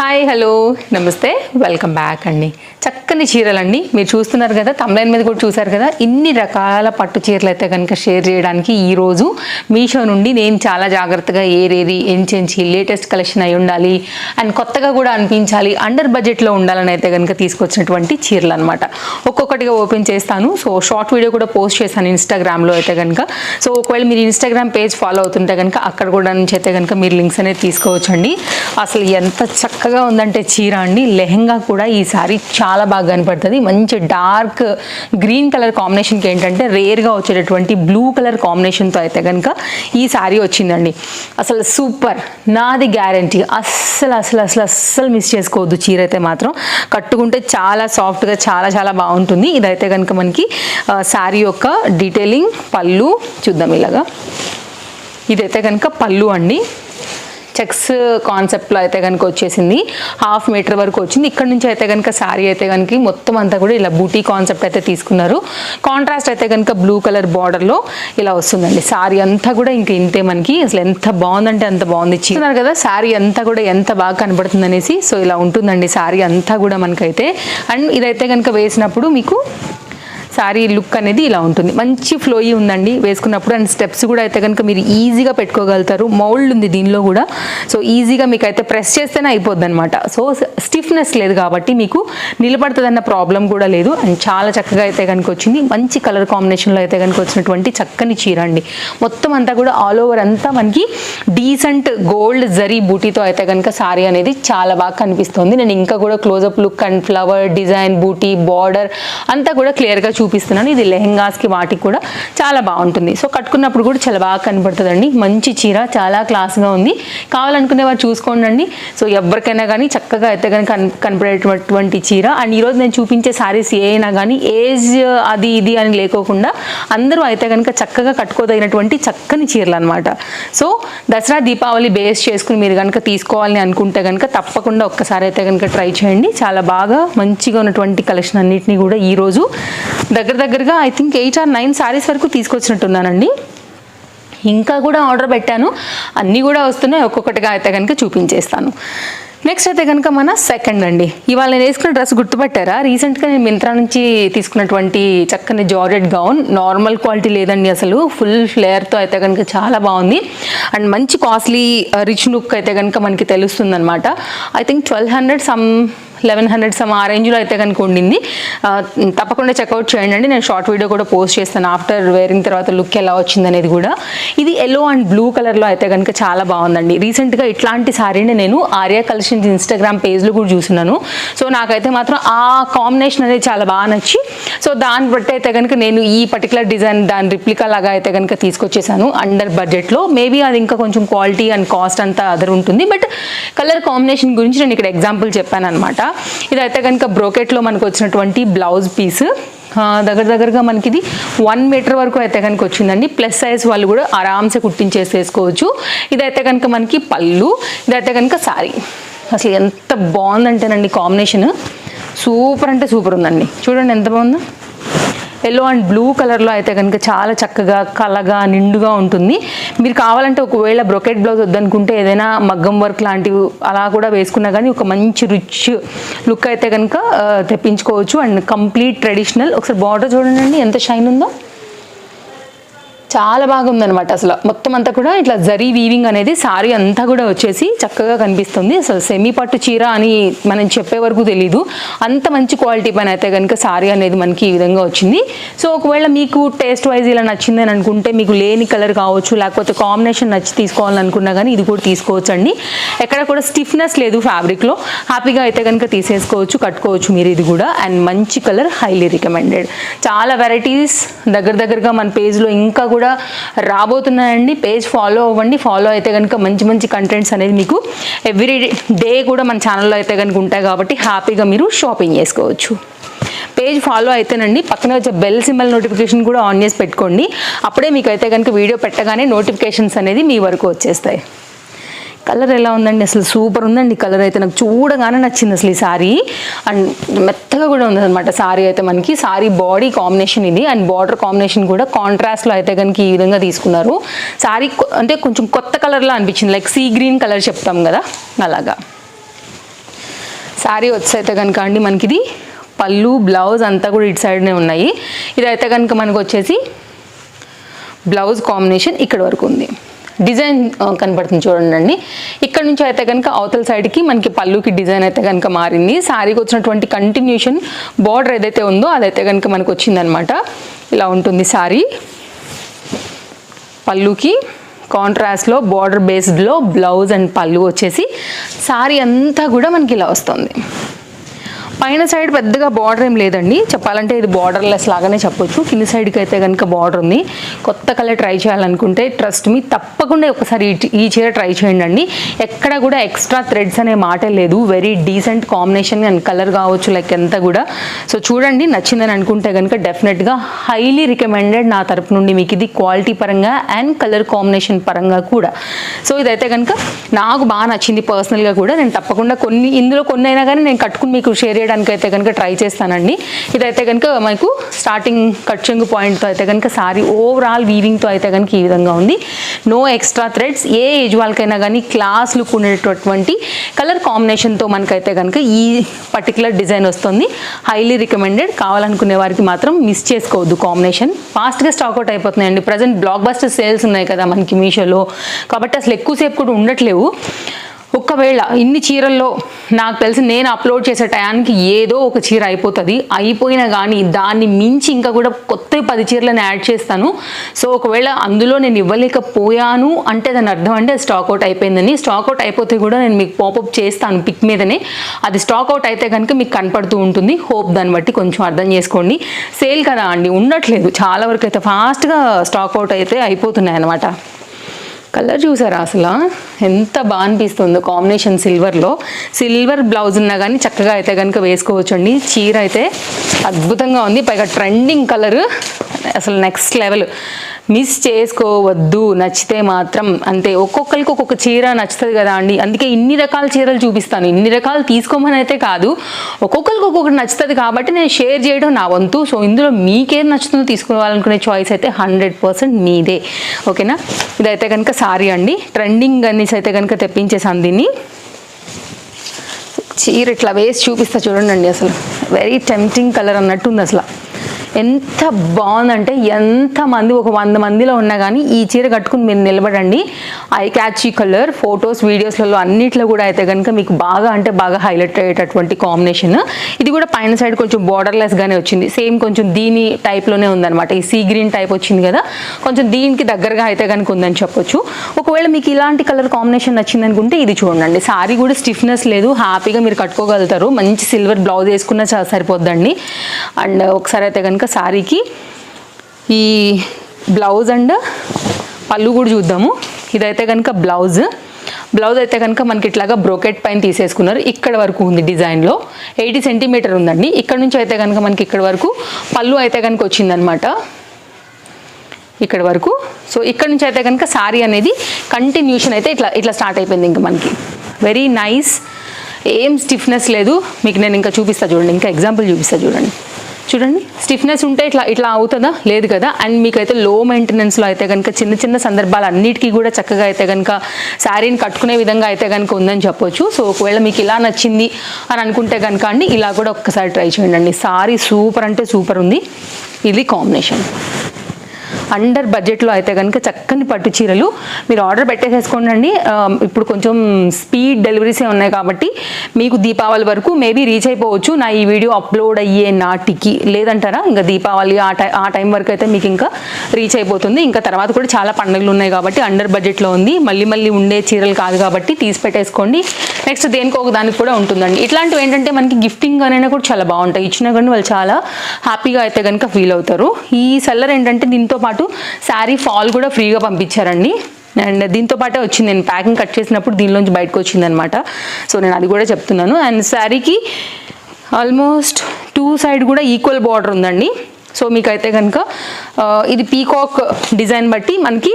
Hi hello. నమస్తే. Welcome back అండి. చక్కని చీరలండి. మీరు చూస్తున్నారు కదా తమ్లైన్ మీద కూడా చూసారు కదా ఇన్ని రకాల పట్టు చీరలు అయితే కనుక షేర్ చేయడానికి ఈరోజు మీషో నుండి నేను చాలా జాగ్రత్తగా ఏరేది ఎంచెంచి లేటెస్ట్ కలెక్షన్ అయి ఉండాలి అండ్ కొత్తగా కూడా అనిపించాలి అండర్ బడ్జెట్లో ఉండాలని అయితే కనుక తీసుకొచ్చినటువంటి చీరలు అనమాట ఒక్కొక్కటిగా ఓపెన్ చేస్తాను. సో షార్ట్ వీడియో కూడా పోస్ట్ చేశాను ఇన్స్టాగ్రామ్లో అయితే కనుక. సో ఒకవేళ మీరు ఇన్స్టాగ్రామ్ పేజ్ ఫాలో అవుతుంటే కనుక అక్కడ కూడా నుంచి అయితే కనుక మీరు లింక్స్ అనేది తీసుకోవచ్చండి. అసలు ఎంత చక్క చక్కగా ఉందంటే చీర అండి. లెహెంగా కూడా ఈ సారీ చాలా బాగా కనపడుతుంది. మంచి డార్క్ గ్రీన్ కలర్ కాంబినేషన్కి ఏంటంటే రేర్గా వచ్చేటటువంటి బ్లూ కలర్ కాంబినేషన్తో అయితే కనుక ఈ సారీ వచ్చిందండి. అసలు సూపర్. నాది గ్యారంటీ అస్సలు అసలు అసలు అస్సలు మిస్ చేసుకోవద్దు చీర అయితే మాత్రం. కట్టుకుంటే చాలా సాఫ్ట్గా చాలా చాలా బాగుంటుంది. ఇదైతే కనుక మనకి శారీ యొక్క డీటెయిలింగ్ పళ్ళు చూద్దాం ఇలాగా. ఇదైతే కనుక పళ్ళు అండి. చెక్స్ కాన్సెప్ట్లో అయితే కనుక వచ్చేసింది. హాఫ్ మీటర్ వరకు వచ్చింది. ఇక్కడ నుంచి అయితే కనుక శారీ అయితే కనుక మొత్తం అంతా కూడా ఇలా బూటీ కాన్సెప్ట్ అయితే తీసుకున్నారు. కాంట్రాస్ట్ అయితే కనుక బ్లూ కలర్ బార్డర్లో ఇలా వస్తుందండి. శారీ అంతా కూడా ఇంకా ఇంతే మనకి. అసలు ఎంత బాగుందంటే అంత బాగుంది. చూస్తున్నారు కదా శారీ అంతా కూడా ఎంత బాగా కనబడుతుంది అనేసి సో ఇలా ఉంటుందండి శారీ అంతా కూడా మనకైతే. అండ్ ఇదైతే కనుక వేసినప్పుడు మీకు శారీ లుక్ అనేది ఇలా ఉంటుంది. మంచి ఫ్లోయి ఉందండి. వేసుకున్నప్పుడు అండ్ స్టెప్స్ కూడా అయితే కనుక మీరు ఈజీగా పెట్టుకోగలుగుతారు. మౌల్డ్ ఉంది దీనిలో కూడా. సో ఈజీగా మీకు అయితే ప్రెస్ చేస్తేనే అయిపోద్ది అనమాట సో స్టిఫ్నెస్ లేదు కాబట్టి మీకు నిలబడుతుందన్న ప్రాబ్లం కూడా లేదు. అండ్ చాలా చక్కగా అయితే కనుక వచ్చింది. మంచి కలర్ కాంబినేషన్లో అయితే కనుక వచ్చినటువంటి చక్కని చీర అండి. మొత్తం అంతా కూడా ఆల్ ఓవర్ అంతా మనకి డీసెంట్ గోల్డ్ జరీ బూటీతో అయితే కనుక సారీ అనేది చాలా బాగా కనిపిస్తుంది. నేను ఇంకా కూడా closeup look and flower design buti border అంతా కూడా క్లియర్గా చూపిస్తున్నాను. ఇది లెహెంగాస్కి వాటికి కూడా చాలా బాగుంటుంది. సో కట్టుకున్నప్పుడు కూడా చాలా బాగా కనబడుతుందండి మంచి చీర చాలా క్లాస్గా ఉంది. కావాలనుకునే వారు చూసుకోండి సో ఎవరికైనా కానీ చక్కగా అయితే కనుక కనపడేటటువంటి చీర. అండ్ ఈరోజు నేను చూపించే శారీస్ ఏ అయినా కానీ ఏజ్ అది ఇది అని లేకోకుండా అందరూ అయితే కనుక చక్కగా కట్టుకోదగినటువంటి చక్కని చీరలు అనమాట సో దసరా దీపావళి బేస్ చేసుకుని మీరు కనుక తీసుకోవాలని అనుకుంటే కనుక తప్పకుండా ఒక్కసారి అయితే కనుక ట్రై చేయండి. చాలా బాగా మంచిగా ఉన్నటువంటి కలెక్షన్ అన్నింటినీ కూడా ఈరోజు దగ్గర దగ్గరగా I think eight or nine saris వరకు తీసుకొచ్చినట్టున్నానండి. ఇంకా కూడా ఆర్డర్ పెట్టాను. అన్నీ కూడా వస్తున్నాయి. ఒక్కొక్కటిగా అయితే కనుక చూపించేస్తాను. నెక్స్ట్ అయితే కనుక మన సెకండ్ అండి. ఇవాళ నేను వేసుకున్న డ్రెస్ గుర్తుపట్టారా? రీసెంట్గా నేను మింత్రా నుంచి తీసుకున్నటువంటి చక్కని జార్జెట్ గౌన్. నార్మల్ క్వాలిటీ లేదండి అసలు. ఫుల్ ఫ్లేయర్తో అయితే కనుక చాలా బాగుంది. అండ్ మంచి కాస్ట్లీ రిచ్ లుక్ అయితే కనుక మనకి తెలుస్తుంది అనమాట I think twelve hundred some eleven hundred some ఆ రేంజ్లో అయితే కనుక ఉండింది. తప్పకుండా చెక్అవుట్ చేయండి. నేను షార్ట్ వీడియో కూడా పోస్ట్ చేస్తాను. ఆఫ్టర్ వేరింగ్ తర్వాత లుక్ ఎలా వచ్చింది అనేది కూడా. ఇది ఎల్లో అండ్ బ్లూ కలర్లో అయితే కనుక చాలా బాగుందండి. రీసెంట్గా ఇట్లాంటి శారీని నేను ఆర్యా కలెక్షన్స్ ఇన్స్టాగ్రామ్ పేజ్లో కూడా చూస్తున్నాను. సో నాకైతే మాత్రం ఆ కాంబినేషన్ అనేది చాలా బాగా నచ్చి సో దాన్ని బట్టి అయితే కనుక నేను ఈ పర్టికులర్ డిజైన్ దాని రిప్లికా లాగా అయితే కనుక తీసుకొచ్చేసాను అండర్ బడ్జెట్లో మేబీ అది ఇంకా కొంచెం క్వాలిటీ అండ్ కాస్ట్ అంతా అదర్ ఉంటుంది. బట్ కలర్ కాంబినేషన్ గురించి నేను ఇక్కడ ఎగ్జాంపుల్ చెప్పాను అనమాట ఇదైతే కనుక బ్రోకెట్లో మనకు వచ్చినటువంటి బ్లౌజ్ పీస్. దగ్గర దగ్గరగా మనకి ఇది వన్ మీటర్ వరకు అయితే కనుక వచ్చిందండి. ప్లస్ సైజ్ వాళ్ళు కూడా ఆరామ్సే కుట్టించేసేసుకోవచ్చు. ఇదైతే కనుక మనకి పళ్ళు ఇదైతే కనుక సారీ. అసలు ఎంత బాగుందంటేనండి కాంబినేషన్. సూపర్ అంటే సూపర్ ఉందండి. చూడండి ఎంత బాగుందో. ఎల్లో అండ్ బ్లూ కలర్లో అయితే కనుక చాలా చక్కగా కలగా నిండుగా ఉంటుంది. మీరు కావాలంటే ఒకవేళ బ్రొకెట్ బ్లౌజ్ వద్దనుకుంటే ఏదైనా మగ్గం వర్క్ లాంటివి అలా కూడా వేసుకున్నా కానీ ఒక మంచి రిచ్ లుక్ అయితే కనుక తెప్పించుకోవచ్చు. అండ్ కంప్లీట్ ట్రెడిషనల్ ఒకసారి బార్డర్ చూడండి ఎంత షైన్ ఉందో. చాలా బాగుందనమాట అసలు. మొత్తం అంతా కూడా ఇట్లా జరీ వీవింగ్ అనేది సారీ అంతా కూడా వచ్చేసి చక్కగా కనిపిస్తుంది. అసలు సెమీ పట్టు చీర అని మనం చెప్పే వరకు తెలీదు. అంత మంచి క్వాలిటీ పైన అయితే కనుక సారీ అనేది మనకి ఈ విధంగా వచ్చింది. సో ఒకవేళ మీకు టేస్ట్ వైజ్ ఇలా నచ్చింది అని అనుకుంటే మీకు లేని కలర్ కావచ్చు లేకపోతే కాంబినేషన్ నచ్చి తీసుకోవాలని అనుకున్నా కానీ ఇది కూడా తీసుకోవచ్చు అండి ఎక్కడ కూడా స్టిఫ్నెస్ లేదు ఫ్యాబ్రిక్లో హ్యాపీగా అయితే కనుక తీసేసుకోవచ్చు కట్టుకోవచ్చు మీరు ఇది కూడా. అండ్ మంచి కలర్ హైలీ రికమెండెడ్ చాలా వెరైటీస్ దగ్గర దగ్గరగా మన పేజ్లో ఇంకా కూడా రాబోతున్నాయండి. పేజ్ ఫాలో అవ్వండి. ఫాలో అయితే కనుక మంచి మంచి కంటెంట్స్ అనేది మీకు ఎవ్రీ డే కూడా మన ఛానల్లో అయితే కనుక ఉంటాయి కాబట్టి హ్యాపీగా మీరు షాపింగ్ చేసుకోవచ్చు. పేజ్ ఫాలో అయితేనండి. పక్కన వచ్చే బెల్ సింబల్ నోటిఫికేషన్ కూడా ఆన్ చేసి పెట్టుకోండి. అప్పుడే మీకు అయితే కనుక వీడియో పెట్టగానే నోటిఫికేషన్స్ అనేది మీ వరకు వచ్చేస్తాయి. కలర్ ఎలా ఉందండి? అసలు సూపర్ ఉందండి కలర్ అయితే. నాకు చూడగానే నచ్చింది అసలు ఈ సారీ. అండ్ మెత్తగా కూడా ఉంది అనమాట సారీ అయితే మనకి. సారీ బాడీ కాంబినేషన్ ఇది. అండ్ బార్డర్ కాంబినేషన్ కూడా కాంట్రాస్ట్లో అయితే కనుక ఈ విధంగా తీసుకున్నారు. సారీ అంటే కొంచెం కొత్త కలర్లో అనిపించింది. లైక్ సీ గ్రీన్ కలర్ చెప్తాం కదా? అలాగా. శారీ వచ్చైతే కనుక అండి మనకి ఇది పళ్ళు బ్లౌజ్ అంతా కూడా ఇటు సైడ్నే ఉన్నాయి. ఇదైతే కనుక మనకు వచ్చేసి బ్లౌజ్ కాంబినేషన్ ఇక్కడ వరకు ఉంది. డిజైన్ కనబడుతుంది చూడండి అండి. ఇక్కడ నుంచి అయితే కనుక అవతల సైడ్కి మనకి పళ్ళుకి డిజైన్ అయితే కనుక మారింది. శారీకి వచ్చినటువంటి కంటిన్యూషన్ బార్డర్ ఏదైతే ఉందో అదైతే కనుక మనకు వచ్చిందనమాట ఇలా ఉంటుంది శారీ పళ్ళుకి కాంట్రాస్ట్లో బార్డర్ బేస్డ్లో బ్లౌజ్ అండ్ పళ్ళు వచ్చేసి శారీ అంతా కూడా మనకి ఇలా వస్తుంది. పైన సైడ్ పెద్దగా బార్డర్ ఏం లేదండి. చెప్పాలంటే ఇది బార్డర్లెస్ లాగానే చెప్పొచ్చు. కింది సైడ్కి అయితే కనుక బార్డర్ ఉంది. కొత్త కలర్ ట్రై చేయాలనుకుంటే ట్రస్ట్ మీ తప్పకుండా ఒకసారి ఈ- చీర ట్రై చేయండి ఎక్కడ కూడా ఎక్స్ట్రా థ్రెడ్స్ అనే మాట లేదు. Very decent combination and colour కావచ్చు లైక్ ఎంత కూడా. సో చూడండి నచ్చిందని అనుకుంటే కనుక డెఫినెట్గా హైలీ రికమెండెడ్ నా తరపు నుండి మీకు ఇది క్వాలిటీ పరంగా అండ్ కలర్ కాంబినేషన్ పరంగా కూడా. సో ఇదైతే కనుక నాకు బాగా నచ్చింది పర్సనల్గా కూడా. నేను తప్పకుండా కొన్ని ఇందులో కొన్ని అయినా కానీ నేను కట్టుకుని మీకు షేర్ చేయడానికి అయితే కనుక ట్రై చేస్తానండి. ఇదైతే కనుక మనకు స్టార్టింగ్ కట్ చెంగు పాయింట్తో అయితే కనుక సారీ ఓవరాల్ వీవింగ్తో అయితే కనుక ఈ విధంగా ఉంది. నో ఎక్స్ట్రా థ్రెడ్స్ ఏ ఏజ్ వాళ్ళకైనా కానీ క్లాస్ లుక్ ఉండేటటువంటి కలర్ కాంబినేషన్తో మనకైతే కనుక ఈ పర్టికులర్ డిజైన్ వస్తుంది. హైలీ రికమెండెడ్ కావాలనుకునే వారికి మాత్రం మిస్ చేసుకోవద్దు కాంబినేషన్ ఫాస్ట్గా స్టాక్ అవుట్ అయిపోతున్నాయండి. ప్రజెంట్ బ్లాక్ బస్టర్ సేల్స్ ఉన్నాయి కదా మనకి మీషోలో. కాబట్టి అసలు ఎక్కువసేపు కూడా ఉండట్లేవు. ఒకవేళ ఇన్ని చీరల్లో నాకు తెలిసి నేను అప్లోడ్ చేసే టయానికి ఏదో ఒక చీర అయిపోతుంది. అయిపోయినా కానీ దాన్ని మించి ఇంకా కూడా కొత్త పది చీరలను యాడ్ చేస్తాను. సో ఒకవేళ అందులో నేను ఇవ్వలేకపోయాను అంటే దాని అర్థం అంటే స్టాక్ అవుట్ అయిపోయిందని. స్టాక్ అవుట్ అయిపోతే కూడా నేను మీకు పాపప్ చేస్తాను పిక్ మీదనే. అది స్టాక్ అవుట్ అయితే కనుక మీకు కనపడుతూ ఉంటుంది. హోప్ దాన్ని బట్టి కొంచెం అర్థం చేసుకోండి. సేల్ కదా అండి ఉండట్లేదు. చాలా వరకు అయితే ఫాస్ట్గా స్టాక్ అవుట్ అయితే అయిపోతున్నాయి అన్నమాట కలర్ చూసారా అసలు? ఎంత బాగా అనిపిస్తుందో కాంబినేషన్ సిల్వర్లో. సిల్వర్ బ్లౌజ్ ఉన్నా కానీ చక్కగా అయితే కనుక వేసుకోవచ్చండి. చీర అయితే అద్భుతంగా ఉంది. పైగా ట్రెండింగ్ కలర్. అసలు నెక్స్ట్ లెవెల్ మిస్ చేసుకోవద్దు నచ్చితే మాత్రం. అంతే ఒక్కొక్కరికి ఒక్కొక్క చీర నచ్చుతుంది కదా అండి. అందుకే ఇన్ని రకాల చీరలు చూపిస్తాను. ఇన్ని రకాలు తీసుకోమని అయితే కాదు. ఒక్కొక్కరికి ఒక్కొక్కటి నచ్చుతుంది కాబట్టి నేను షేర్ చేయడం నా వంతు. సో ఇందులో మీకేం నచ్చుతుందో తీసుకోవాలనుకునే చాయిస్ అయితే హండ్రెడ్ పర్సెంట్ మీదే ఓకేనా ఇదైతే కనుక సారీ అండి. ట్రెండింగ్ అనేసి అయితే కనుక తెప్పించేసాను దీన్ని. చీర ఇట్లా వేసి చూపిస్తా చూడండి అసలు. వెరీ టెంప్టింగ్ కలర్ అన్నట్టు ఉంది అసలు. ఎంత బాగుందంటే ఎంతమంది ఒక వంద మందిలో ఉన్నా కానీ ఈ చీర కట్టుకుని మీరు నిలబడండి. ఐ క్యాచీ కలర్ ఫొటోస్ వీడియోస్లలో అన్నిట్లో కూడా అయితే కనుక మీకు బాగా అంటే బాగా హైలైట్ అయ్యేటటువంటి కాంబినేషన్. ఇది కూడా పైన సైడ్ కొంచెం బార్డర్లెస్గానే వచ్చింది. సేమ్ కొంచెం దీని టైప్లోనే ఉందన్నమాట. ఈ సీ గ్రీన్ టైప్ వచ్చింది కదా. కొంచెం దీనికి దగ్గరగా అయితే కనుక ఉందని చెప్పొచ్చు. ఒకవేళ మీకు ఇలాంటి కలర్ కాంబినేషన్ నచ్చింది అనుకుంటే ఇది చూడండి. సారీ కూడా స్టిఫ్నెస్ లేదు. హ్యాపీగా మీరు కట్టుకోగలుగుతారు. మంచి సిల్వర్ బ్లౌజ్ వేసుకున్నా సరిపోద్దండి అండ్ ఒకసారి అయితే కనుక శారీకి ఈ బ్లౌజ్ అండ్ పళ్ళు కూడా చూద్దాము. ఇదైతే కనుక బ్లౌజ్. బ్లౌజ్ అయితే కనుక మనకి ఇట్లాగా బ్రోకెట్ పైన తీసేసుకున్నారు. ఇక్కడ వరకు ఉంది డిజైన్లో ఎయిటీ సెంటీమీటర్ ఉందండి. ఇక్కడ నుంచి అయితే కనుక మనకి ఇక్కడ వరకు పళ్ళు అయితే కనుక వచ్చిందనమాట. ఇక్కడ వరకు. సో ఇక్కడ నుంచి అయితే కనుక శారీ అనేది కంటిన్యూషన్ అయితే ఇట్లా ఇట్లా స్టార్ట్ అయిపోయింది ఇంకా మనకి. వెరీ నైస్ ఏం స్టిఫ్నెస్ లేదు. మీకు నేను ఇంకా చూపిస్తా చూడండి. ఇంకా ఎగ్జాంపుల్ చూపిస్తా చూడండి. చూడండి స్టిఫ్నెస్ ఉంటే ఇట్లా ఇట్లా అవుతుందా? లేదు కదా. అండ్ మీకైతే లో మెయింటెనెన్స్లో అయితే కనుక చిన్న చిన్న సందర్భాలు అన్నిటికీ కూడా చక్కగా అయితే కనుక శారీని కట్టుకునే విధంగా అయితే కనుక ఉందని చెప్పొచ్చు. సో ఒకవేళ మీకు ఇలా నచ్చింది అని అనుకుంటే కనుక అండి ఇలా కూడా ఒక్కసారి ట్రై చేయండి అండి. సారీ సూపర్ అంటే సూపర్ ఉంది. ఇది కాంబినేషన్ అండర్ బడ్జెట్లో అయితే కనుక చక్కని పట్టు చీరలు మీరు ఆర్డర్ పెట్టేసేసుకోండి అండి ఇప్పుడు కొంచెం స్పీడ్ డెలివరీసే ఉన్నాయి కాబట్టి మీకు దీపావళి వరకు మేబీ రీచ్ అయిపోవచ్చు. నా ఈ వీడియో అప్లోడ్ అయ్యే నాటికి లేదంటారా? ఇంకా దీపావళి ఆ టై ఆ టైం వరకు అయితే మీకు ఇంకా రీచ్ అయిపోతుంది. ఇంకా తర్వాత కూడా చాలా పండుగలు ఉన్నాయి కాబట్టి అండర్ బడ్జెట్లో ఉంది. మళ్ళీ మళ్ళీ ఉండే చీరలు కాదు కాబట్టి తీసి పెట్టేసుకోండి. నెక్స్ట్ దేనికో ఒక దానికి కూడా ఉంటుందండి. ఇట్లాంటివి ఏంటంటే మనకి గిఫ్టింగ్ అనేది కూడా చాలా బాగుంటాయి. ఇచ్చినా కానీ వాళ్ళు చాలా హ్యాపీగా అయితే కనుక ఫీల్ అవుతారు. ఈ సెల్లర్ ఏంటంటే దీంతో పాటు శారీ ఫాల్ కూడా ఫ్రీగా పంపించారండి. అండ్ దీంతో పాటే వచ్చింది. నేను ప్యాకింగ్ కట్ చేసినప్పుడు దీనిలోంచి బయటకు వచ్చిందనమాట. సో నేను అది కూడా చెప్తున్నాను. అండ్ శారీకి ఆల్మోస్ట్ టూ సైడ్ కూడా ఈక్వల్ బార్డర్ ఉందండి. సో మీకైతే కనుక ఇది పీకాక్ డిజైన్ బట్టి మనకి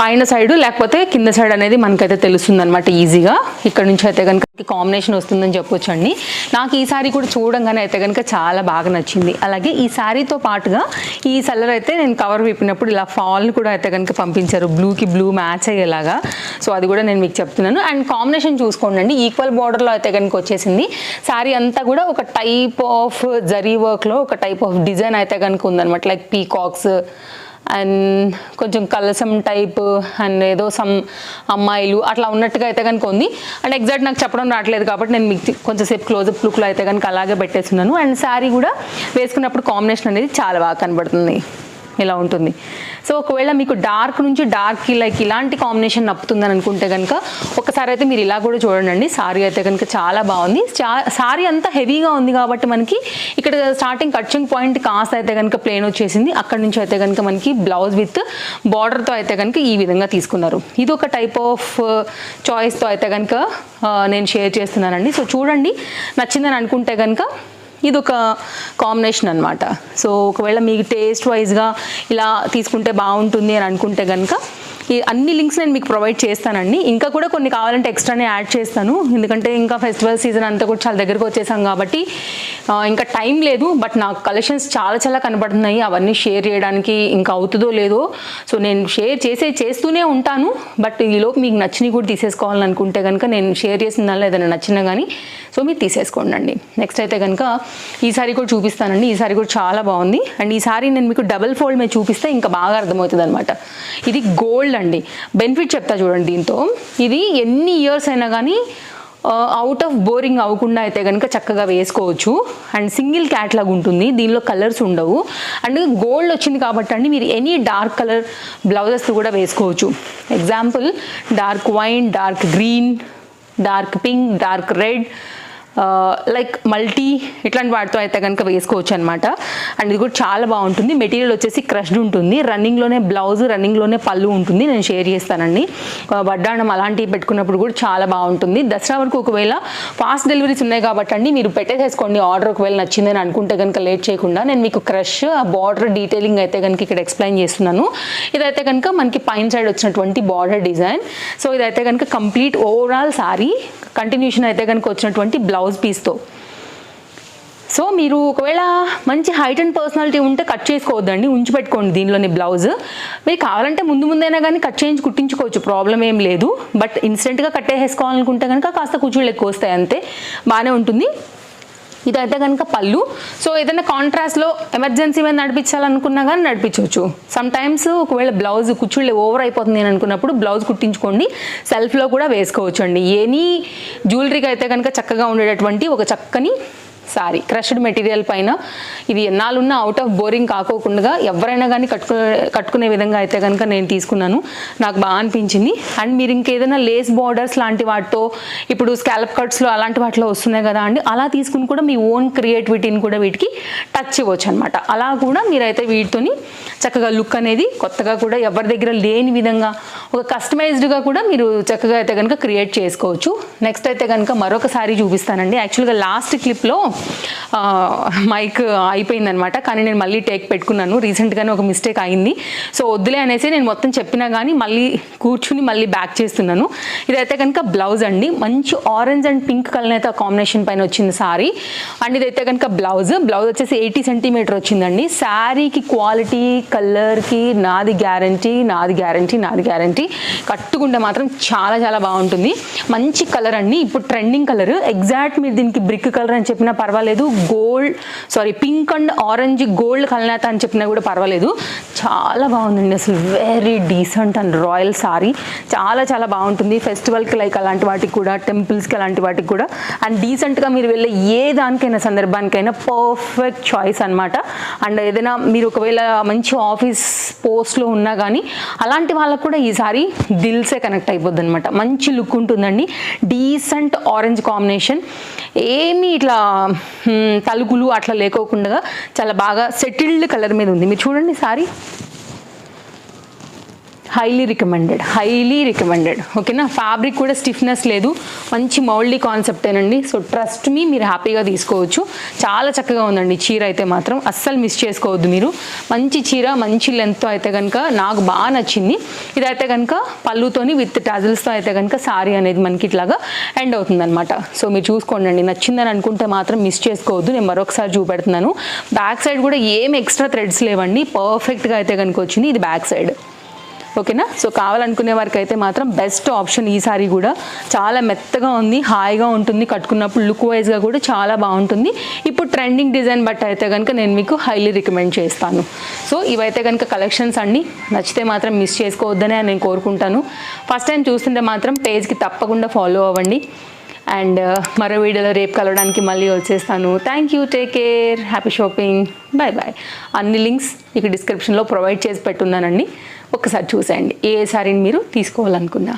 పైన సైడ్ లేకపోతే కింద సైడ్ అనేది మనకైతే తెలుస్తుంది అనమాట ఈజీగా ఇక్కడ నుంచి అయితే కనుక కాంబినేషన్ వస్తుందని చెప్పొచ్చు అండి నాకు ఈ సారీ కూడా చూడంగానే అయితే కనుక చాలా బాగా నచ్చింది. అలాగే ఈ శారీతో పాటుగా ఈ సెల్లర్ అయితే నేను కవర్ విప్పినప్పుడు ఇలా ఫాల్ని కూడా అయితే కనుక పంపించారు. బ్లూకి బ్లూ మ్యాచ్ అయ్యేలాగా. సో అది కూడా నేను మీకు చెప్తున్నాను. అండ్ కాంబినేషన్ చూసుకోండి అండి ఈక్వల్ బార్డర్లో అయితే కనుక వచ్చేసింది. శారీ అంతా కూడా ఒక టైప్ ఆఫ్ జరీ వర్క్లో ఒక టైప్ ఆఫ్ డిజైన్ అయితే కనుక ఉందన్నమాట. లైక్ పీకాక్స్ అండ్ కొంచెం కలసం టైప్ అండ్ ఏదో సమ్ అమ్మాయిలు అట్లా ఉన్నట్టుగా అయితే కనుక ఉంది. అండ్ ఎగ్జాక్ట్ నాకు చెప్పడం రావట్లేదు కాబట్టి నేను మీకు కొంచెం సేపు క్లోజప్ లుక్లో అయితే కనుక అలాగే పెట్టేస్తున్నాను. అండ్ శారీ కూడా వేసుకున్నప్పుడు కాంబినేషన్ అనేది చాలా బాగా కనబడుతుంది. ఇలా ఉంటుంది. సో ఒకవేళ మీకు డార్క్ నుంచి డార్క్ లైక్ ఇలాంటి కాంబినేషన్ నప్పుతుందని అనుకుంటే కనుక ఒకసారి అయితే మీరు ఇలా కూడా చూడండి. సారీ అయితే కనుక చాలా బాగుంది. సారీ అంతా హెవీగా ఉంది కాబట్టి మనకి ఇక్కడ స్టార్టింగ్ కట్చింగ్ పాయింట్ కాస్త అయితే కనుక ప్లేన్ వచ్చేసింది. అక్కడ నుంచి అయితే కనుక మనకి బ్లౌజ్ విత్ బార్డర్తో అయితే కనుక ఈ విధంగా తీసుకున్నారు. ఇది ఒక టైప్ ఆఫ్ చాయిస్తో అయితే కనుక uh, నేను షేర్ చేస్తున్నానండి. సో చూడండి. నచ్చిందని అనుకుంటే కనుక ఇది ఒక కాంబినేషన్ అనమాట సో ఒకవేళ మీకు టేస్ట్ వైజ్గా ఇలా తీసుకుంటే బాగుంటుంది అని అనుకుంటే కనుక ఈ అన్ని లింక్స్ నేను మీకు ప్రొవైడ్ చేస్తానండి. ఇంకా కూడా కొన్ని కావాలంటే ఎక్స్ట్రానే యాడ్ చేస్తాను. ఎందుకంటే ఇంకా ఫెస్టివల్ సీజన్ అంతా కూడా చాలా దగ్గరకు వచ్చేసాం కాబట్టి ఇంకా టైం లేదు. బట్ నాకు కలెక్షన్స్ చాలా చాలా కనబడుతున్నాయి. అవన్నీ షేర్ చేయడానికి ఇంకా అవుతుందో లేదో సో నేను షేర్ చేసే చేస్తూనే ఉంటాను. బట్ ఈలోపు మీకు నచ్చినవి కూడా తీసేసుకోవాలని అనుకుంటే కనుక నేను షేర్ చేసిన దానిలో ఏదైనా నచ్చినా కానీ సో మీరు తీసేసుకోండి నెక్స్ట్ అయితే కనుక ఈ సారీ కూడా చూపిస్తానండి. ఈ సారీ కూడా చాలా బాగుంది. అండ్ ఈ సారీ నేను మీకు డబుల్ ఫోల్డ్ మీద చూపిస్తే ఇంకా బాగా అర్థమవుతుంది అనమాట ఇది గోల్డ్ అండి. బెనిఫిట్ చెప్తా చూడండి దీంతో. ఇది ఎన్ని ఇయర్స్ అయినా కానీ అవుట్ ఆఫ్ బోరింగ్ అవ్వకుండా అయితే కనుక చక్కగా వేసుకోవచ్చు. అండ్ సింగిల్ క్యాట్లాగ్ ఉంటుంది. దీనిలో కలర్స్ ఉండవు. అండ్ గోల్డ్ వచ్చింది కాబట్టి అండి మీరు ఎనీ డార్క్ కలర్ బ్లౌజెస్ కూడా వేసుకోవచ్చు. Example dark wine dark green dark pink dark red like multi ఇట్లాంటి వాటితో అయితే కనుక వేసుకోవచ్చు అనమాట అండ్ ఇది కూడా చాలా బాగుంటుంది. మెటీరియల్ వచ్చేసి క్రష్డ్ ఉంటుంది. రన్నింగ్లోనే బ్లౌజ్ రన్నింగ్లోనే పళ్ళు ఉంటుంది. నేను షేర్ చేస్తానండి. వడ్డాణం అలాంటివి పెట్టుకున్నప్పుడు కూడా చాలా బాగుంటుంది. దసరా వరకు ఒకవేళ ఫాస్ట్ డెలివరీస్ ఉన్నాయి కాబట్టి అండి మీరు పెట్టేసేసుకోండి. ఆర్డర్ ఒకవేళ నచ్చిందని అనుకుంటే కనుక లేట్ చేయకుండా నేను మీకు క్రష్ ఆ బార్డర్ డీటెయిలింగ్ అయితే కనుక ఇక్కడ ఎక్స్ప్లెయిన్ చేస్తున్నాను. ఇదైతే కనుక మనకి పైన సైడ్ వచ్చినటువంటి బార్డర్ డిజైన్ సో ఇదైతే కనుక కంప్లీట్ ఓవరాల్ సారీ కంటిన్యూషన్ అయితే కనుక వచ్చినటువంటి బ్లౌజ్ పీస్తో సో మీరు ఒకవేళ మంచి హైట్ అండ్ పర్సనాలిటీ ఉంటే కట్ చేసుకోవద్దండి ఉంచి పెట్టుకోండి దీనిలోని బ్లౌజ్ మీరు కావాలంటే ముందు ముందైనా కానీ కట్ చేయించి కుట్టించుకోవచ్చు ప్రాబ్లం ఏం లేదు. బట్ ఇన్స్టెంట్గా కట్టేసుకోవాలనుకుంటే కనుక కాస్త కూర్చుళ్ళు ఎక్కువ వస్తాయి అంతే. బాగానే ఉంటుంది. ఇదైతే కనుక పళ్ళు. సో ఏదైనా కాంట్రాస్ట్లో ఎమర్జెన్సీ మీద నడిపించాలనుకున్నా కానీ నడిపించవచ్చు. సమ్ టైమ్స్ ఒకవేళ బ్లౌజ్ కుచ్చుళ్ళు ఓవర్ అయిపోతుంది అని అనుకున్నప్పుడు బ్లౌజ్ కుట్టించుకోండి. సెల్ఫ్లో కూడా వేసుకోవచ్చు అండి ఎనీ జ్యువెలరీకి అయితే కనుక చక్కగా ఉండేటటువంటి ఒక చక్కని సారీ క్రష్డ్ మెటీరియల్ పైన ఇది ఎన్నాళ్ళున్న అవుట్ ఆఫ్ బోరింగ్ కాకోకుండా ఎవరైనా కానీ కట్టుకునే కట్టుకునే విధంగా అయితే కనుక నేను తీసుకున్నాను. నాకు బాగా అనిపించింది. అండ్ మీరు ఇంకేదైనా లేస్ బార్డర్స్ లాంటి వాటితో ఇప్పుడు స్కాలప్ కట్స్లో అలాంటి వాటిలో వస్తున్నాయి కదా అండి అలా తీసుకుని కూడా మీ ఓన్ క్రియేటివిటీని కూడా వీటికి టచ్ ఇవ్వచ్చు అనమాట అలా కూడా మీరైతే వీటితోని చక్కగా లుక్ అనేది కొత్తగా కూడా ఎవరి దగ్గర లేని విధంగా ఒక కస్టమైజ్డ్గా కూడా మీరు చక్కగా అయితే కనుక క్రియేట్ చేసుకోవచ్చు. నెక్స్ట్ అయితే కనుక మరొక సారీ చూపిస్తానండి యాక్చువల్గా లాస్ట్ క్లిప్లో మైక్ అయిపోయిందనమాట. కానీ నేను మళ్ళీ టేక్ పెట్టుకున్నాను. రీసెంట్గానే ఒక మిస్టేక్ అయింది. సో వద్దులే అనేసి నేను మొత్తం చెప్పినా కానీ మళ్ళీ కూర్చుని మళ్ళీ బ్యాక్ చేస్తున్నాను. ఇదైతే కనుక బ్లౌజ్ అండి. మంచి ఆరెంజ్ అండ్ పింక్ కలర్ అయితే కాంబినేషన్ పైన వచ్చింది సారీ అండ్ ఇదైతే కనుక బ్లౌజ్ బ్లౌజ్ వచ్చేసి ఎయిటీ సెంటీమీటర్ వచ్చిందండి. శారీకి క్వాలిటీ కలర్కి నాది గ్యారంటీ నాది గ్యారంటీ నాది గ్యారంటీ కట్టుకుంటే మాత్రం చాలా చాలా బాగుంటుంది. మంచి కలర్ అండి. ఇప్పుడు ట్రెండింగ్ కలర్ ఎగ్జాక్ట్ మీరు దీనికి బ్రిక్ కలర్ అని చెప్పినా పర్వాలేదు. Gold sari pink and orange gold కలనేత అని చెప్పినా కూడా పర్వాలేదు. చాలా బాగుందండి అసలు. Very decent and royal sari చాలా చాలా బాగుంటుంది. ఫెస్టివల్కి లైక్ అలాంటి వాటికి కూడా టెంపుల్స్కి అలాంటి వాటికి కూడా. అండ్ డీసెంట్గా మీరు వెళ్ళే ఏ దానికైనా సందర్భానికైనా పర్ఫెక్ట్ చాయిస్ అనమాట అండ్ ఏదైనా మీరు ఒకవేళ మంచి ఆఫీస్ పోస్ట్లో ఉన్నా కానీ అలాంటి వాళ్ళకు కూడా ఈసారి దిల్సే కనెక్ట్ అయిపోద్ది అనమాట మంచి లుక్ ఉంటుందండి. డీసెంట్ ఆరెంజ్ కాంబినేషన్ ఏమీ ఇట్లా తలుగులు అట్లా లేకోకుండా చాలా బాగా సెటిల్డ్ కలర్ మీద ఉంది. మీరు చూడండి sari. Highly recommended highly recommended ఓకేనా ఫ్యాబ్రిక్ కూడా స్టిఫ్నెస్ లేదు. మంచి మౌల్డీ కాన్సెప్టేనండి సో ట్రస్ట్ మీ మీరు హ్యాపీగా తీసుకోవచ్చు. చాలా చక్కగా ఉందండి చీర అయితే మాత్రం. అస్సలు మిస్ చేసుకోవద్దు మీరు. మంచి చీర మంచి లెంత్తో అయితే కనుక నాకు బాగా నచ్చింది. ఇదైతే కనుక పళ్ళుతోని విత్ టాజిల్స్తో అయితే కనుక సారీ అనేది మనకి ఇట్లాగా ఎండ్ అవుతుందన్నమాట. సో మీరు చూసుకోండి అండి నచ్చిందని అనుకుంటే మాత్రం మిస్ చేసుకోవద్దు. నేను మరొకసారి చూపెడుతున్నాను. బ్యాక్ సైడ్ కూడా ఏం ఎక్స్ట్రా థ్రెడ్స్ లేవండి. పర్ఫెక్ట్గా అయితే కనుక వచ్చింది. ఇది బ్యాక్ సైడ్ ఓకేనా? సో కావాలనుకునే వారికి అయితే మాత్రం బెస్ట్ ఆప్షన్ ఈ సారీ కూడా. చాలా మెత్తగా ఉంది హాయిగా ఉంటుంది కట్టుకున్నప్పుడు లుక్ వైజ్గా కూడా చాలా బాగుంటుంది. ఇప్పుడు ట్రెండింగ్ డిజైన్ బట్ అయితే కనుక నేను మీకు హైలీ రికమెండ్ చేస్తాను. సో ఇవైతే కనుక కలెక్షన్స్ అండి. నచ్చితే మాత్రం మిస్ చేసుకోవద్దనే నేను కోరుకుంటాను. ఫస్ట్ టైం చూస్తుంటే మాత్రం పేజ్కి తప్పకుండా ఫాలో అవ్వండి. అండ్ uh, మరో వీడియోలో రేపు కలవడానికి మళ్ళీ వచ్చేస్తాను. Thank you take care happy shopping bye bye అన్ని లింక్స్ ఇక డిస్క్రిప్షన్లో ప్రొవైడ్ చేసి పెట్టున్నానండి. ఒకసారి చూసేయండి. ఏ శారీని మీరు తీసుకోవాలనుకున్నా?